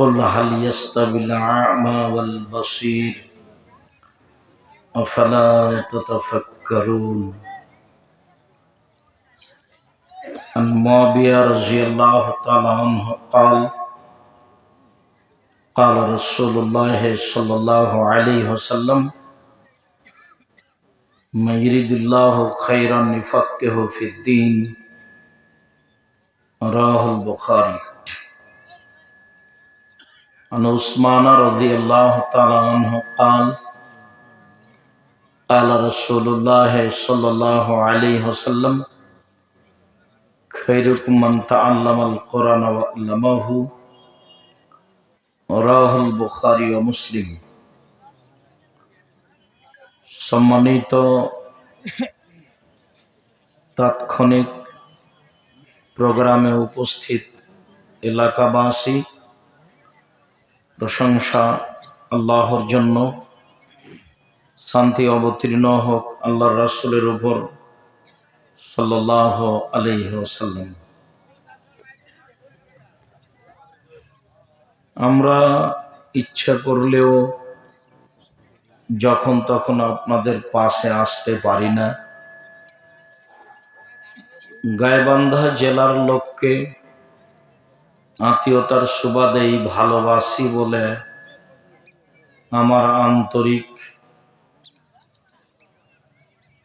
قل هل يستوي الأعمى والبصير أفلا تتفكرون عن معاوية رضي الله تعالى عنه قال قال رسول الله صلى الله عليه وسلم ما يريد الله خيرا يفقه في الدين. رواه البخاري. عن عثمان رضي الله تعالى عنه قال قال رسول الله صلى الله عليه وسلم خيركم من تعلم القرآن وعلمه رواه البخاري ومسلم সম্মানিত তাৎক্ষণিক প্রোগ্রামে উপস্থিত এলাকাবাসী প্রশংসা আল্লাহর জন্য। শান্তি অবতীর্ণ হোক আল্লাহর রাসুলের উপর সাল্লাহ আলহ্লাম আমরা ইচ্ছা করলেও যখন তখন আপনাদের পাশে আসতে পারি না। গায়বান্ধা জেলার লোককে আত্মীয়তার সুবাদেই ভালোবাসি বলে আমার আন্তরিক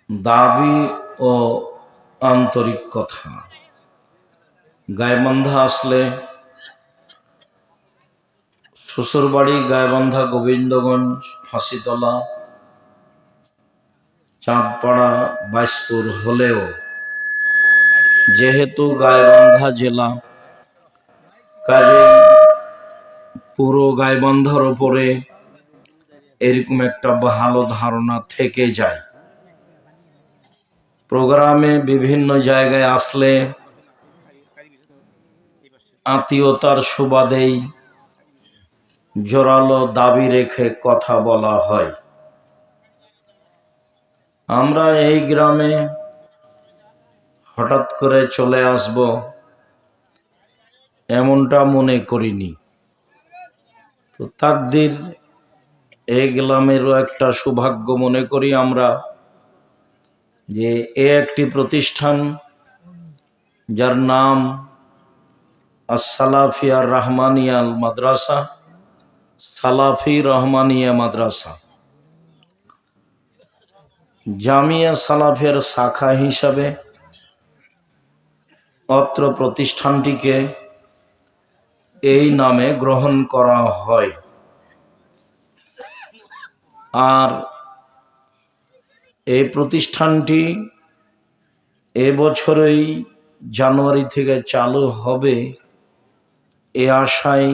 দাবি ও আন্তরিক কথা। গায়বান্ধা আসলে শ্বশুরবাড়ি গায়বান্ধা গোবিন্দগঞ্জ ফাঁসিতলা, চাঁদপাড়া, বাইশপুর হলেও যেহেতু গায়বান্ধা জেলা কাজে পুরো গায়বন্ধর ওপরে এরকম একটা ভালো ধারণা থেকে যায়। প্রোগ্রামে বিভিন্ন জায়গায় আসলে আত্মীয়তার সুবাদেই জোরালো দাবি রেখে কথা বলা হয়। আমরা এই গ্রামে হঠাৎ করে চলে আসব। এমনটা মনে করিনি। তো তাকদির এই গ্রামেরও একটা সৌভাগ্য মনে করি আমরা যে এ একটি প্রতিষ্ঠান যার নাম সালাফিয়া রহমানিয়াল মাদ্রাসা, সালাফি রহমানিয়া মাদ্রাসা। জামিয়া সালাফিয়ার শাখা হিসাবে অত্র প্রতিষ্ঠানটিকে এই নামে গ্রহণ করা হয়। আর এই প্রতিষ্ঠানটি এবছরই জানুয়ারি থেকে চালু হবে। এ আশায়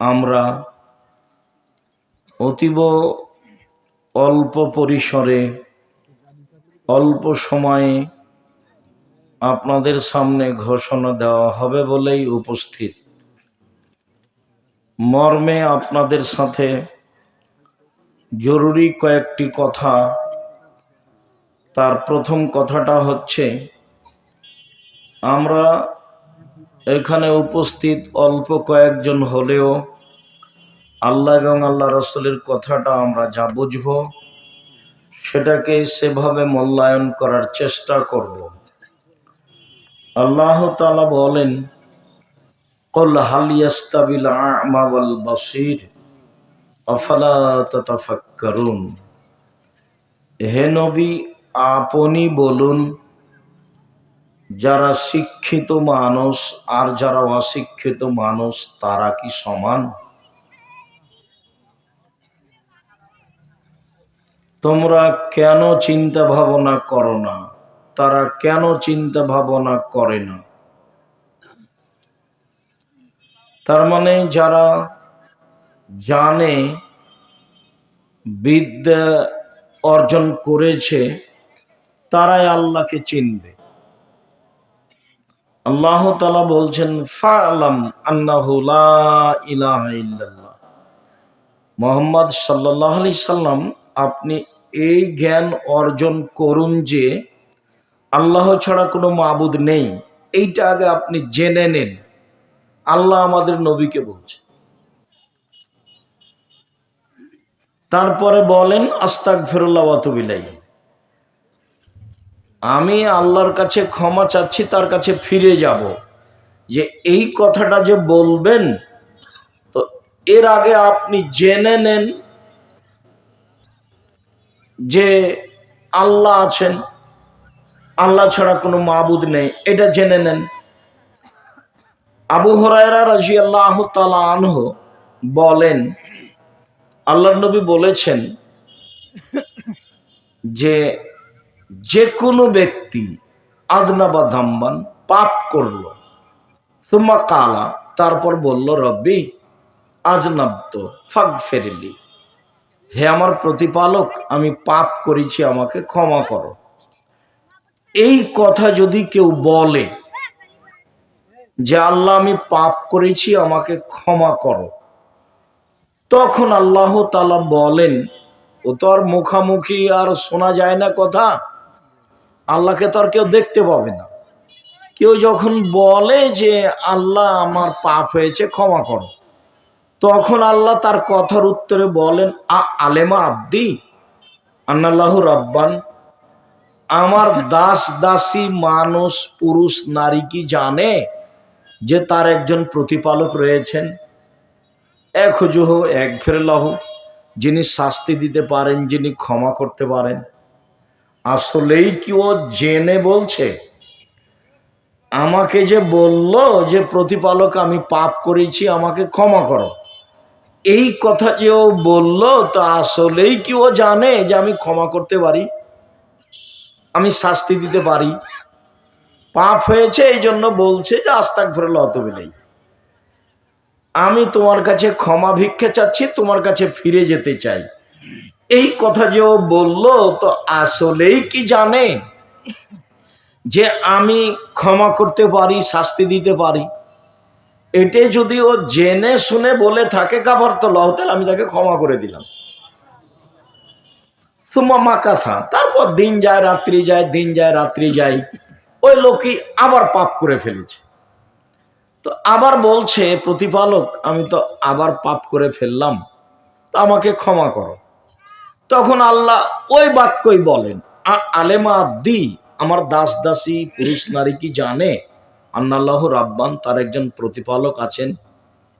আমরা অতীব অল্প পরিসরে, অল্প সময়ে আপনাদের সামনে ঘোষণা দেওয়া হবে বলেই উপস্থিত। মর্মে আপনাদের সাথে জরুরি কয়েকটি কথা। তার প্রথম কথাটা হচ্ছে, আমরা এখানে উপস্থিত অল্প কয়েকজন হলেও আল্লাহ এবং আল্লাহ রসুলের কথাটা আমরা যা বুঝব, সেটাকে সেভাবে মূল্যায়ন করার চেষ্টা করব। আল্লাহ তালা বলেন কল হালিয়াস্তাবিল আমা ওয়াল বাসির আফালা তাতাফাক্কারুন হে নবী, আপনি বলুন, যারা শিক্ষিত মানুষ আর যারা অশিক্ষিত মানুষ, তারা কি সমান? তোমরা কেন চিন্তা ভাবনা করো না? তারা কেন চিন্তা ভাবনা করে না? তার মানে যারা জানে বিদ্যা অর্জন করেছে, তারাই আল্লাহকে চিনবে। আল্লাহ তালা বলছেন, ফালাম ইল্লাল্লাহ। মোহাম্মদ সাল্লাহ আলি সাল্লাম, আপনি এই জ্ঞান অর্জন করুন যে, আল্লাহ ছাড়া কোনো মাবুদ নেই। এইটা আগে আপনি জেনে নেন। আল্লাহ আমাদের নবীকে বলছে। তারপরে বলেন আস্তাক ফেরুল্লাহ অতবিলাই আমি আল্লাহর কাছে ক্ষমা চাচ্ছি, তার কাছে ফিরে যাব। যে এই কথাটা যে বলবেন, তো এর আগে আপনি জেনে নেন যে আল্লাহ আছেন, আল্লাহ ছাড়া কোনো মাবুদ নেই। এটা জেনে নেন। আবু হরায়রা রাজি আল্লাহ আনহ বলেন আল্লাহ নবী বলেছেন যে যে কোনো ব্যক্তি আদনা বা ধাম্বান পাপ করল তোমা কালা, তারপর বলল, রব্বি আজনাব্দ ফাগ ফেরিলি হে আমার প্রতিপালক, আমি পাপ করেছি, আমাকে ক্ষমা করো। এই কথা যদি কেউ বলে যে আল্লাহ আমি পাপ করেছি, আমাকে ক্ষমা করো। তখন আল্লাহ তালা বলেন, ও তো আর মুখামুখি আর শোনা যায় না কথা। আল্লাহকে তো আর কেউ দেখতে পাবে না। কেউ যখন বলে যে আল্লাহ আমার পাপ হয়েছে, ক্ষমা করো। তখন আল্লাহ তার কথার উত্তরে বলেন, আ আলেমা আব্দি, আন্নাল্লাহ রব্বান, আমার দাস দাসী মানুষ, পুরুষ, নারী কি জানে? যে তার একজন প্রতিপালক রয়েছেন। এক হুজুহ, এক ফেরলাহ, যিনি শাস্তি দিতে পারেন, যিনি ক্ষমা করতে পারেন। আসলেই কি ও জেনে বলছে? আমাকে যে বলল যে প্রতিপালক, আমি পাপ করেছি, আমাকে ক্ষমা করো। এই কথা যে ও বলল, তো আসলেই কি ও জানে যে আমি ক্ষমা করতে পারি? আমি শাস্তি দিতে পারি? পাপ হয়েছে, এই জন্য বলছে যে আস্তাক ভরে লতবিলেই আমি তোমার কাছে ক্ষমা ভিক্ষা চাচ্ছি, তোমার কাছে ফিরে যেতে চাই। এই কথা যে ও বলল, তো আসলেই কি জানে যে আমি ক্ষমা করতে পারি, শাস্তি দিতে পারি? এটাই যদি ও জেনে শুনে বলে থাকে কাবার তো লহ, তাহলে আমি তাকে ক্ষমা করে দিলাম। সুমা মাকাথা তারপর দিন যায়, রাত্রি যায়, দিন যায়, রাত্রি যায়। ওই লোকই আবার পাপ করে ফেলেছে। তো আবার বলছে, প্রতিপালক, আমি তো আবার পাপ করে ফেললাম, তো আমাকে ক্ষমা করো। তখন আল্লাহ ওই বাক্যই বলেন আলেমা আব্দি, আমার দাস দাসী, পুরুষ নারী কি জানে? আন্নাল্লাহ রাব্বান, তার একজন প্রতিপালক আছেন।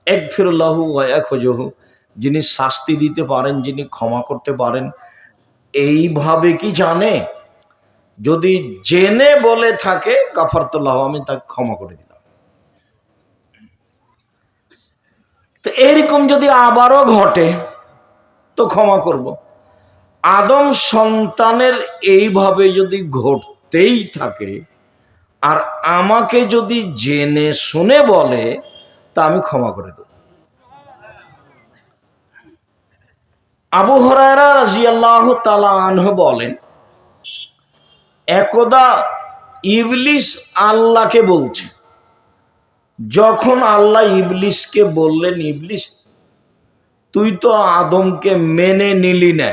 এক ফিরুল্লাহু এক হজহু যিনি শাস্তি দিতে পারেন, যিনি ক্ষমা করতে পারেন, এইভাবে কি জানে? যদি জেনে বলে থাকে, গাফারতুল্লাহ, আমি তাকে ক্ষমা করে দিলাম তো এরকম যদি আবারও ঘটে, তো ক্ষমা করব। আদম সন্তানের এইভাবে যদি ঘটতেই থাকে, আর আমাকে যদি জেনে শুনে বলে, তা আমি ক্ষমা করে দেব আবু হরায়রা রাজিয়াল্লাহ তালা আনহ বলেন একদা ইবলিস আল্লাহকে বলছে। যখন আল্লাহ ইবলিসকে বললেন, ইবলিস, তুই তো আদমকে মেনে নিলি না।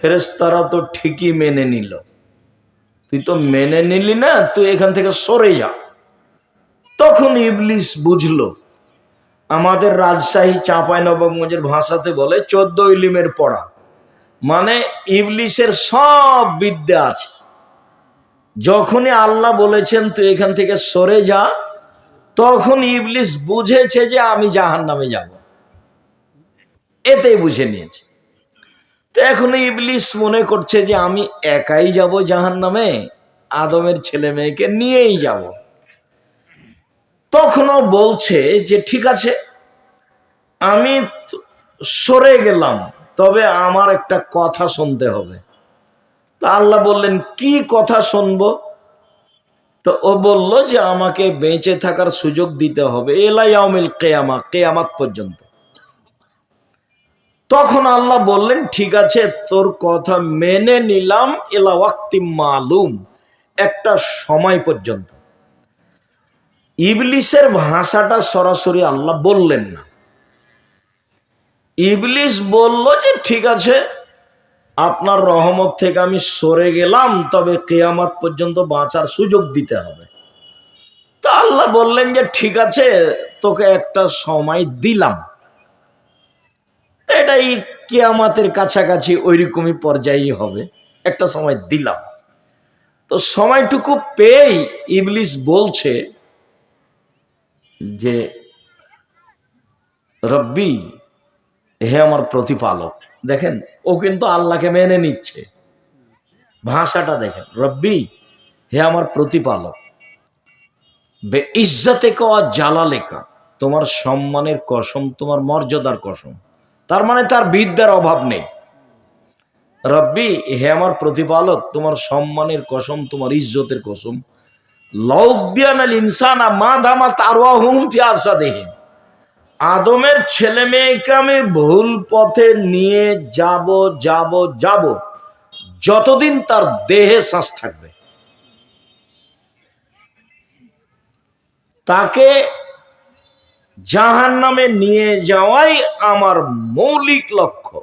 ফেরেস্তারা তো ঠিকই মেনে নিল। তুই তো মেনে নিলি না, তুই এখান থেকে সরে যা। তখন ইবলিস বুঝলো, আমাদের রাজশাহী চাঁপাই নবাবগঞ্জের ভাষাতে বলে, চোদ্দ ইলিমের পড়া। মানে ইবলিসের সব বিদ্যা আছে। যখনই আল্লাহ বলেছেন, তুই এখান থেকে সরে যা। তখন ইবলিস বুঝেছে যে আমি জাহান নামে যাব। এতেই বুঝে নিয়েছে। তো এখন ইবলিস মনে করছে যে আমি একাই যাব জাহান নামে আদমের ছেলে মেয়েকে নিয়েই যাব। তখনও বলছে যে, ঠিক আছে, আমি সরে গেলাম, তবে আমার একটা কথা শুনতে হবে। তা আল্লাহ বললেন, কি কথা শুনব? তো ও বলল যে, আমাকে বেঁচে থাকার সুযোগ দিতে হবে এলাইয়ামিল কেয়ামা, কেয়ামাত পর্যন্ত। তখন আল্লাহ বললেন, ঠিক আছে, তোর কথা মেনে নিলাম এলা ওয়াক্তি মালুম, একটা সময় পর্যন্ত। ইবলিসের ভাষাটা সরাসরি আল্লাহ বললেন না। ইবলিস বলল যে, ঠিক আছে আপনার রহমত থেকে আমি সরে গেলাম, তবে কেয়ামাত পর্যন্ত বাঁচার সুযোগ দিতে হবে। তা আল্লাহ বললেন যে, ঠিক আছে, তোকে একটা সময় দিলাম। এটাই কেয়ামাতের কাছাকাছি ওইরকমই পর্যায়েই হবে। একটা সময় দিলাম। তো সময়টুকু পেয়েই ইবলিস বলছে যে, রব্বি, হে আমার প্রতিপালক দেখেন, ও কিন্তু আল্লাহকে মেনে নিচ্ছে। ভাষাটা দেখেন, রব্বি, হে আমার প্রতিপালক বে ইজ্জতে কওয়া জালালেকা তোমার সম্মানের কসম, তোমার মর্যাদার কসম। তার মানে তার বিদ্যার অভাব নেই। রব্বি, হে আমার প্রতিপালক, তোমার সম্মানের কসম, তোমার ইজ্জতের কসম। লৌবিয়ান ইনসানা মা দামা তারওয়াহুম ফি আসাদিহিম আদমের ছেলে মেয়েকে আমি ভুল পথে নিয়ে যাব যাব যাব। যতদিন তার দেহে শ্বাস থাকবে। তাকে জাহান নামে নিয়ে যাওয়াই আমার মৌলিক লক্ষ্য।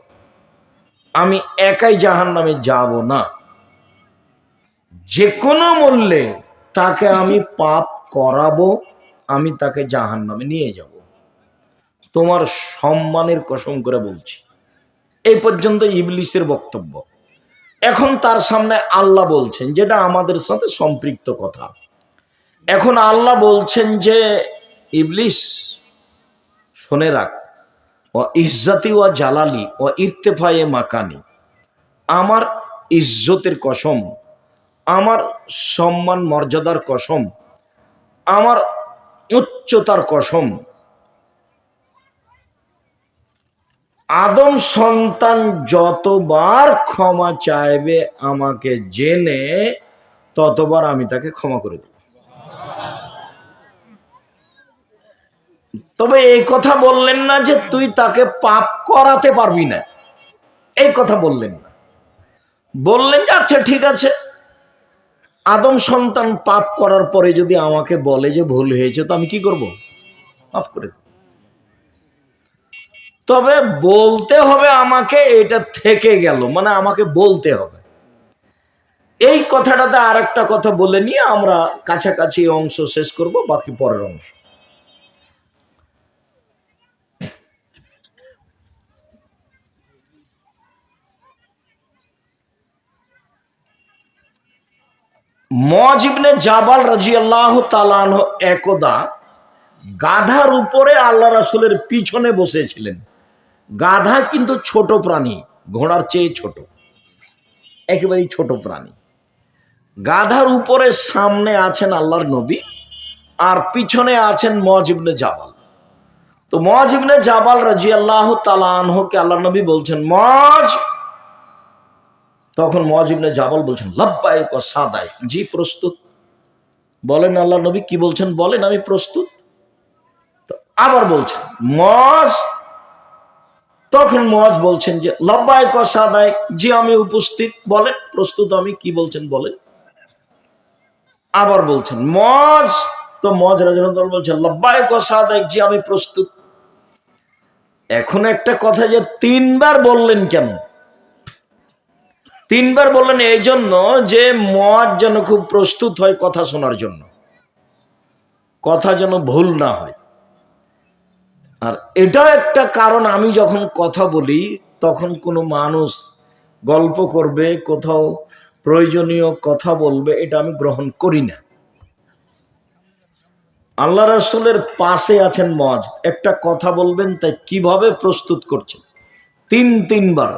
আমি একাই জাহান নামে যাব না। যে কোনো মূল্যে তাকে আমি পাপ করাবো, আমি তাকে জাহান নামে নিয়ে যাব। তোমার সম্মানের কসম করে বলছি। এই পর্যন্ত ইবলিসের বক্তব্য। এখন তার সামনে আল্লাহ বলছেন, যেটা আমাদের সাথে সম্পৃক্ত কথা। এখন আল্লাহ বলছেন যে, ইবলিস, শুনে রাখ। ও ইজ্জাতি ও জালালি ও ইর্তেফায়ে মাকানি। আমার ইজ্জতের কসম, আমার সম্মান মর্যাদার কসম, আমার উচ্চতার কসম আদম সন্তান যতবার ক্ষমা চাইবে আমাকে জেনে, ততবার আমি তাকে ক্ষমা করে দেব। তবে এই কথা বললেন না যে তুই তাকে পাপ করাতে পারবি না। এই কথা বললেন না। বললেন যে আচ্ছা ঠিক আছে। আদম সন্তান পাপ করার পরে যদি আমাকে বলে যে ভুল হয়েছে, তো আমি কি করব? মাফ করে দেব তবে বলতে হবে আমাকে এটা থেকে গেল মানে আমাকে বলতে হবে। এই কথাটাতে আর একটা কথা বলে নিয়ে আমরা কাছাকাছি অংশ শেষ করব, বাকি পরের অংশ। মজিবনে জাবাল রাজি আল্লাহ একদা গাধার উপরে আল্লাহ রাসুলের পিছনে বসেছিলেন। গাধা কিন্তু ছোট প্রাণী, ঘোড়ার চেয়ে ছোট। একেবারেই ছোট প্রাণী। গাধার উপরে সামনে আছেন আল্লাহর নবী, আর পিছনে আছেন মজিবনে জাবাল। তো মজিবনে জাবাল রাজি আল্লাহ তালানহকে আল্লাহ নবী বলছেন মজ তখন মজিবনে জাবাল বলছেন লব্বায়ক সাদায় জি, প্রস্তুত। বলেন আল্লাহ নবী কি বলছেন? বলেন, আমি প্রস্তুত। আবার বলছেন মজ তখন মজ বলছেন যে লব্বায় সাদায় জি আমি উপস্থিত। বলে, প্রস্তুত আমি। কি বলছেন বলে? আবার বলছেন মজ তো মজ রাজন বলছেন লব্বায় সাদায় জি আমি প্রস্তুত। এখন একটা কথা যে, তিনবার বললেন কেন? তিনবার বললেন এই জন্য যে মজ যেন খুব প্রস্তুত হয় কথা শোনার জন্য। কথা যেন ভুল না হয়। আর এটা একটা কারণ, আমি যখন কথা বলি, তখন কোনো মানুষ গল্প করবে, কোথাও প্রয়োজনীয় কথা বলবে, এটা আমি গ্রহণ করি না। আল্লাহ রসুলের পাশে আছেন মজ একটা কথা বলবেন, তাই কীভাবে প্রস্তুত করছেন? তিন, তিনবার।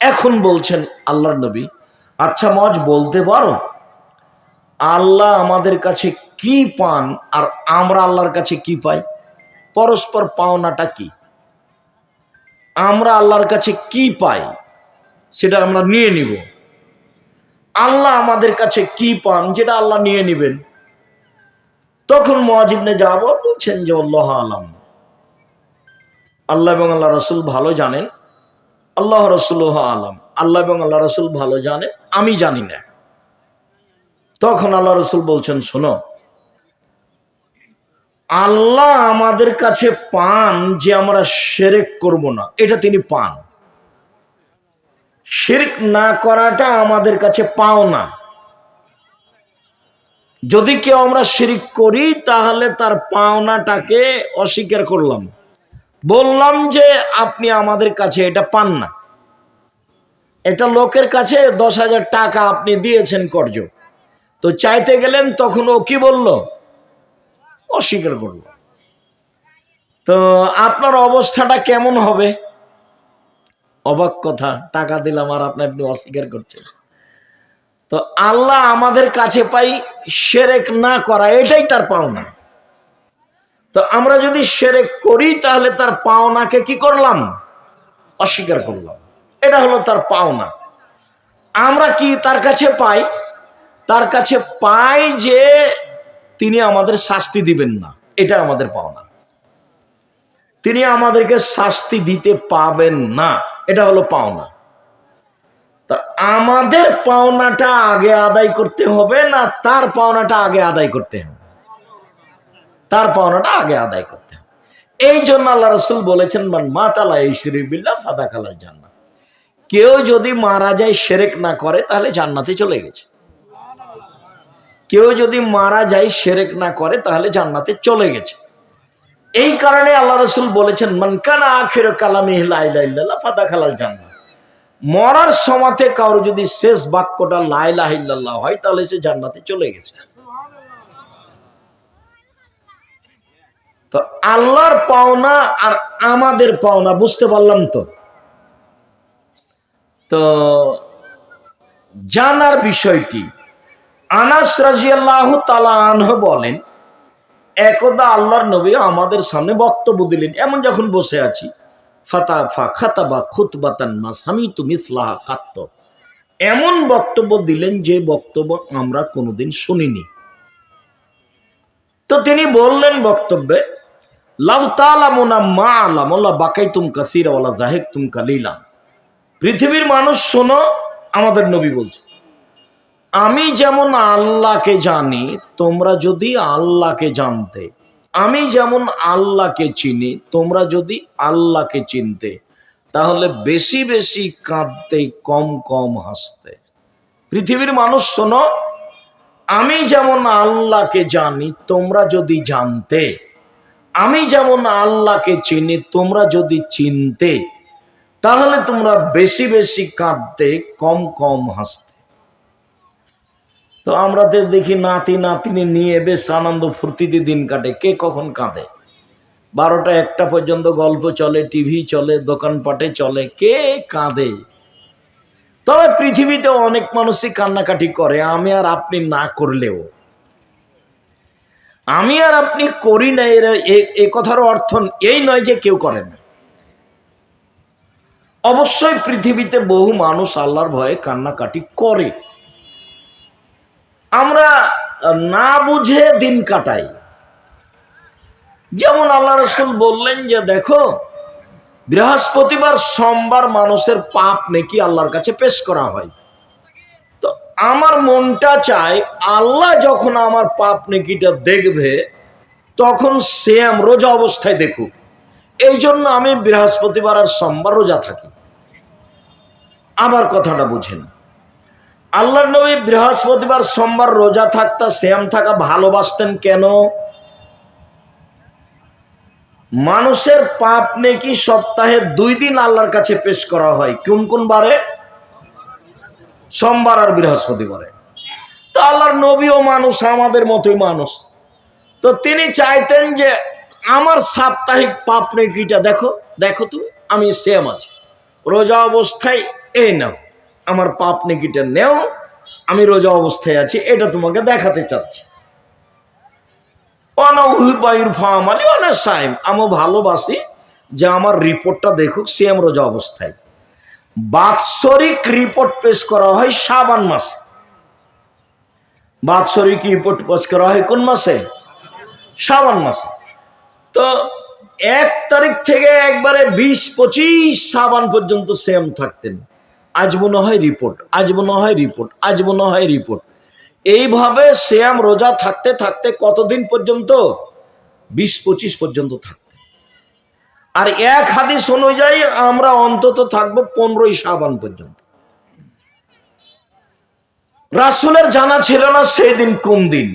এখন বলছেন আল্লাহর নবী আচ্ছা মজ, বলতে পারো, আল্লাহ আমাদের কাছে কি পান, আর আমরা আল্লাহর কাছে কি পাই? পরস্পর পাওনাটা কি? আমরা আল্লাহর কাছে কি পাই সেটা আমরা নিয়ে নিব। আল্লাহ আমাদের কাছে কি পান যেটা আল্লাহ নিয়ে নিবেন। তখন মহাজিবনে যাব বলছেন যে, আল্লাহ আলাম। আল্লাহ এবং আল্লাহ রসুল ভালো জানেন। আল্লাহ রসুল আলাম। আল্লাহ এবং আল্লাহ রসুল ভালো জানেন, আমি জানি না। তখন আল্লাহ রসুল বলছেন, শোনো আল্লাহ আমাদের কাছে পান যে আমরা সেরেক করব না। এটা তিনি পান। শিরক না করাটা আমাদের কাছে পাও না। যদি কেউ আমরা শিরিক করি, তাহলে তার পাওনাটাকে অস্বীকার করলাম। বললাম যে আপনি আমাদের কাছে এটা পান না। এটা লোকের কাছে দশ হাজার টাকা আপনি দিয়েছেন কর্য। তো চাইতে গেলেন, তখন ও কি বলল? অস্বীকার করল। তো আপনার অবস্থাটা কেমন হবে? অবাক কথা, টাকা দিলাম আর আপনি আপনি অস্বীকার করছেন। তো আল্লাহ আমাদের কাছে পাই সেরেক না করা, এটাই তার পাওনা। তো আমরা যদি সেরেক করি, তাহলে তার পাওনাকে কি করলাম? অস্বীকার করলাম। এটা হলো তার পাওনা। আমরা কি তার কাছে পাই? তার কাছে পাই যে তিনি আমাদের শাস্তি দিবেন না। এটা আমাদের পাওনা। তিনি আমাদেরকে শাস্তি দিতে পাবেন না। এটা হলো পাওনা। তা আমাদের পাওনাটা আগে আদায় করতে হবে না তার পাওনাটা আগে আদায় করতে হবে? তার পাওনাটা আগে আদায় করতে হবে। এই জন্য আল্লাহ রসুল বলেছেন, মান মাতালা ইসরিবিল্লা ফাদা খালাল জান্নাত কেউ যদি মারা যায়, সেরেক না করে, তাহলে জান্নাতে চলে গেছে। কেউ যদি মারা যায়, সেরেক না করে, তাহলে জান্নাতে চলে গেছে। এই কারণে আল্লাহ রসুল বলেছেন মানকানা আখের কালামি ফাদা খালাল জান্নাত মরার সমাতে কারও যদি শেষ বাক্যটা লাইলাহিল্লাহ হয়, তাহলে সে জান্নাতে চলে গেছে। তো আল্লাহর পাওনা আর আমাদের পাওনা, বুঝতে পারলাম তো? তো জানার বিষয়টি আনাস রাজিয়াল্লাহ তালা আনহ বলেন, একদা আল্লাহর নবী আমাদের সামনে বক্তব্য দিলেন, এমন যখন বসে আছি, ফাতাফা খাতাবা খুতবাতান মা স্বামী তুমি ইসলাহা কাত্ত। এমন বক্তব্য দিলেন যে বক্তব্য আমরা কোনোদিন শুনিনি। তো তিনি বললেন বক্তব্যে পৃথিবীর মানুষ শোনো, আমাদের নবী বলছে। আমি যেমন আল্লাহকে জানি, তোমরা যদি আল্লাহকে জানতে। আমি যেমন আল্লাহকে চিনি, তোমরা যদি আল্লাহকে চিনতে। তাহলে বেশি বেশি কাঁদতে, কম কম হাসতে। পৃথিবীর মানুষ, শোনো, আমি যেমন আল্লাহকে জানি, তোমরা যদি জানতে। আমি যেমন আল্লাহকে চিনি, তোমরা যদি চিনতে। তাহলে তোমরা বেশি বেশি কাঁদতে, কম কম হাসতে। তো আমরা তো দেখি নাতি নাতিনি নিয়ে বেশ আনন্দ ফুর্তিতে দিন কাটে। কে কখন কাঁদে? বারোটা একটা পর্যন্ত গল্প চলে, টিভি চলে, দোকানপাটে চলে, কে কাঁদে? তবে পৃথিবীতে অনেক মানুষই কান্নাকাটি করে, আমি আর আপনি না করলেও। আমি আর আপনি করি না, এর এ কথার অর্থ এই নয় যে কেউ করে না। অবশ্যই পৃথিবীতে বহু মানুষ আল্লাহর ভয়ে কান্নাকাটি করে। আমরা না বুঝে দিন কাটাই। যেমন আল্লাহ রসুল বললেন যে, দেখো, বৃহস্পতিবার সোমবার মানুষের পাপ নেকি আল্লাহর কাছে পেশ করা হয়। তো আমার মনটা চায়, আল্লাহ যখন আমার পাপ নেকিটা দেখবে, তখন সেম রোজা অবস্থায় দেখুক। এই জন্য আমি বৃহস্পতিবার আর সোমবার রোজা থাকি। আবার কথাটা বুঝেন। আল্লাহ নবী বৃহস্পতিবার, সোমবার রোজা থাকতা শ্যাম থাকা, ভালোবাসতেন কেন? মানুষের পাপ নেকি সপ্তাহে দুই দিন আল্লাহর কাছে পেশ করা হয়। কোন কোন বারে? সোমবার আর বৃহস্পতিবারে। তো আল্লাহর নবীও মানুষ, আমাদের মতোই মানুষ। তো তিনি চাইতেন যে আমার সাপ্তাহিক পাপ নেকিটা দেখো দেখো তুমি, আমি সেম আছি। রোজা অবস্থায় এই নাও। আমার পাপ নেকিটা নেও, আমি রোজা অবস্থায় আছি, এটা তোমাকে দেখাতে চাচ্ছি। আমি ভালোবাসি যে আমার রিপোর্টটা দেখুক, সেম রোজা অবস্থায়। বাৎসরিক রিপোর্ট পেশ করা হয় সাবান মাসে। বাৎসরিক রিপোর্ট পেশ করা হয় কোন মাসে? শ্রাবণ মাসে। তো এক তারিখ থেকে একবারে বিশ পঁচিশ শ্রাবণ পর্যন্ত সেম থাকতেন। আজ মনে হয় রিপোর্ট আজ মনে হয় রিপোর্ট আজ মনে হয় রিপোর্ট। এইভাবে শ্যাম রোজা থাকতে থাকতে কতদিন পর্যন্ত? বিশ পঁচিশ পর্যন্ত থাকতে। আর এক হাদিস অনুযায়ী আমরা অন্তত থাকব পনেরোই শ্রাবণ পর্যন্ত। রাসুলের জানা ছিল না সেই দিন কোন দিন।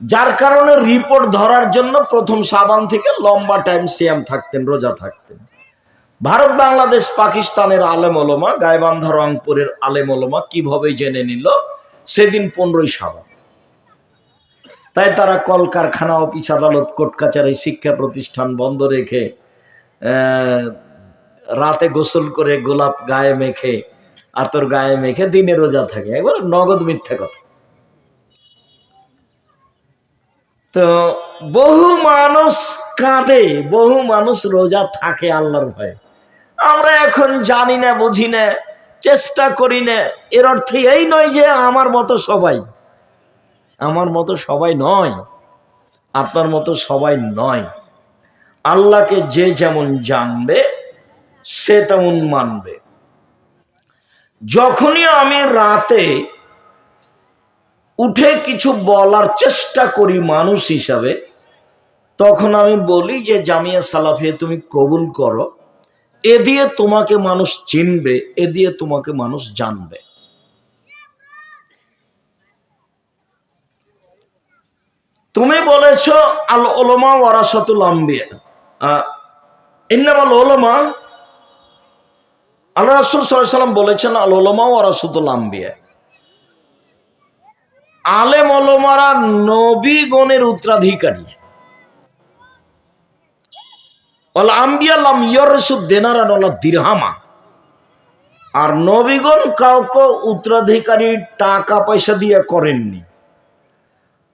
যার কারণে রিপোর্ট ধরার জন্য প্রথম সাবান থেকে লম্বা টাইম সিয়াম থাকতেন, রোজা থাকতেন। ভারত, বাংলাদেশ, পাকিস্তানের আলেম ওলমা গায়বান্ধা রংপুরের আলেম ওলমা কীভাবে জেনে নিল? সেদিন পনেরোই সাবান। তাই তারা কলকারখানা, অফিস, আদালত, কোর্ট কাছারি শিক্ষা প্রতিষ্ঠান বন্ধ রেখে রাতে গোসল করে গোলাপ গায়ে মেখে, আতর গায়ে মেখে দিনে রোজা থাকে। একবার নগদ মিথ্যা কথা। তো বহু মানুষ কাঁদে, বহু মানুষ রোজা থাকে আল্লাহর ভয়ে। আমরা এখন জানি না, বুঝি না, চেষ্টা করি না। এর অর্থ এই নয় যে আমার মতো সবাই। আমার মতো সবাই নয়, আপনার মতো সবাই নয়। আল্লাহকে যে যেমন জানবে, সে তেমন মানবে। যখনই আমি রাতে উঠে কিছু বলার চেষ্টা করি মানুষ হিসাবে, তখন আমি বলি যে, জামিয়া সালাফিয়া, তুমি কবুল করো। এ দিয়ে তোমাকে মানুষ চিনবে, এ দিয়ে তোমাকে মানুষ জানবে। তুমি বলেছ, আল ওলমা ওয়ারাসাতুল আম্বিয়া। ইন্নামাল ওলমা আল্লাহ রাসূল সাল্লাম বলেছেন, আল ওলমা ওয়ারাসাতুল আম্বিয়া। আলেম ওলমারা নবীগণের উত্তরাধিকারী। আর নবীগণ কাউকে উত্তরাধিকারী টাকা পয়সা দিয়ে করেননি।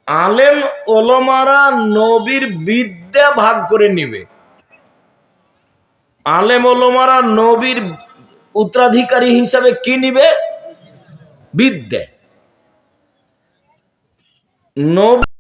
আলেম ওলমারা নবীর বিদ্যা ভাগ করে নিবে। আলেম ওলমারা নবীর উত্তরাধিকারী হিসাবে কি নিবে? বিদ্যা। নবী